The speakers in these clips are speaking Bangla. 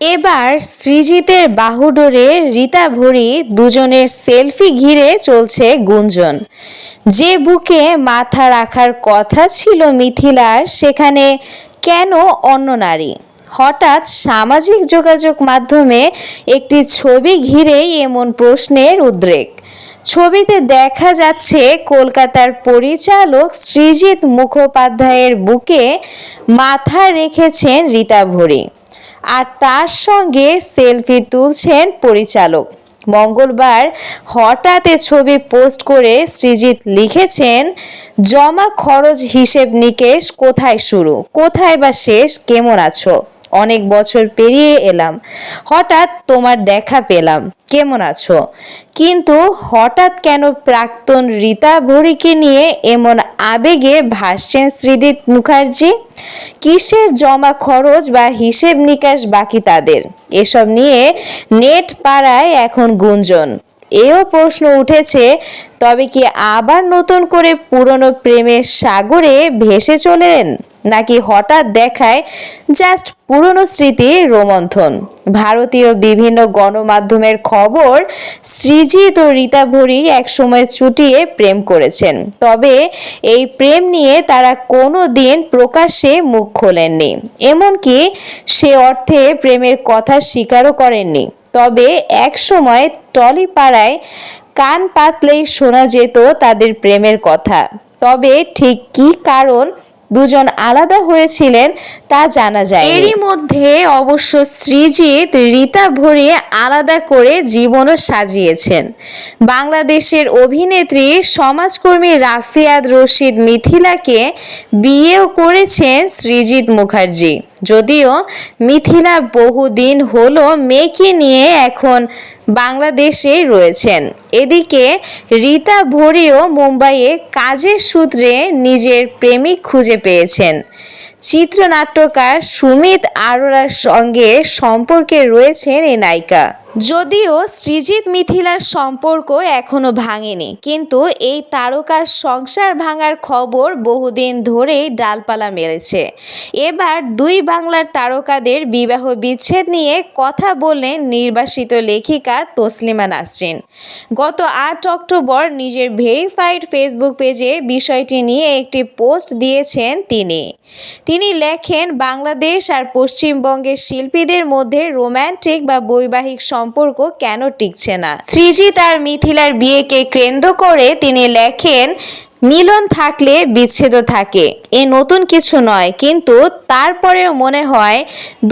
এবার সৃজিতের বাহুডোরে রীতা ভরি দুজনের সেলফি ঘিরে চলছে গুঞ্জন। যে বুকে মাথা রাখার কথা ছিল মিথিলার, সেখানে কেন অন্য নারী? হঠাৎ সামাজিক যোগাযোগ মাধ্যমে একটি ছবি ঘিরেই এমন প্রশ্নের উদ্রেক। ছবিতে দেখা যাচ্ছে কলকাতার পরিচালক সৃজিত মুখোপাধ্যায়ের বুকে মাথা রেখেছেন রীতা ভরি। আর তার সঙ্গে সেলফি তুলছেন পরিচালক। মঙ্গলবার হঠাৎ ছবি পোস্ট করে শ্রীজিৎ লিখেছেন, জমা খরচ হিসেব নিকেশ, কোথায় শুরু? কোথায় বা শেষ? কেমন আছো? অনেক বছর পেরিয়ে এলাম। হঠাৎ তোমার দেখা পেলাম। কেমন আছো? কিন্তু হঠাৎ কেন প্রাক্তন রীতা ভরিকে নিয়ে এমন আবেগে ভাসছেন শ্রীদীপ মুখার্জি? কিসের জমা খরচ বা হিসেব নিকাশ বাকি তাদের? এসব নিয়ে নেট পাড়ায় এখন গুঞ্জন। এও প্রশ্ন উঠেছে, তবে কি আবার নতুন করে পুরনো প্রেমের সাগরে ভেসে চলেন? নাকি হঠাৎ দেখায় জাস্ট পুরনো স্মৃতির রোমন্থন? ভারতীয় বিভিন্ন গণমাধ্যমের খবর, সৃজিত ও রীতা ভরি একসময় চুটিয়ে প্রেম করেছেন। তবে এই প্রেম নিয়ে তারা কোনো দিন প্রকাশ্যে মুখ খোলেননি। এমনকি সে অর্থে প্রেমের কথা স্বীকারও করেননি। তবে এক সময় টলিপাড়ায় কান পাতলেই শোনা যেত তাদের প্রেমের কথা। তবে ঠিক কী কারণ দুজন আলাদা হয়েছিলেন তা জানা যায় এরই মধ্যে অবশ্য সৃজিত রীতা ভরিয়ে আলাদা করে জীবনও সাজিয়েছেন। বাংলাদেশের অভিনেত্রী, সমাজকর্মী রাফিয়াদ রশিদ মিথিলাকে বিয়েও করেছেন সৃজিত মুখার্জি। যদিও মিথিলা বহুদিন হলো মেয়েকে নিয়ে এখন বাংলাদেশে রয়েছেন। এদিকে রীতা ভরিও মুম্বাইয়ে কাজের সূত্রে নিজের প্রেমিক খুঁজে পেয়েছেন। চিত্রনাট্যকার সুমিত আরোরার সঙ্গে সম্পর্কে রয়েছেন এ নায়িকা। যদিও সৃজিত মিথিলার সম্পর্ক এখনও ভাঙেনি, কিন্তু এই তারকার সংসার ভাঙার খবর বহুদিন ধরেই ডালপালা মেলেছে এবার দুই বাংলার তারকাদের বিবাহ বিচ্ছেদ নিয়ে কথা বললেন নির্বাসিত লেখিকা তসলিমা নাসরিন। গত আট অক্টোবর নিজের ভেরিফাইড ফেসবুক পেজে বিষয়টি নিয়ে একটি পোস্ট দিয়েছেন তিনি। তিনি লেখেন, বাংলাদেশ আর পশ্চিমবঙ্গের শিল্পীদের মধ্যে রোম্যান্টিক বা বৈবাহিক সম্পর্ক কেন টিকছে না? শ্রীজি তার মিথিলার বিয়েকে কেন্দ্র করে তিনি লেখেন, মিলন থাকলে বিচ্ছেদ থাকে। এ নতুন কিছু নয়, কিন্তু তারপরেও মনে হয়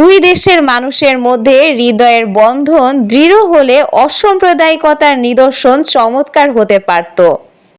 দুই দেশের মানুষের মধ্যে হৃদয়ের বন্ধন দৃঢ় হলে অসাম্প্রদায়িকতার নিদর্শন চমৎকার হতে পারত।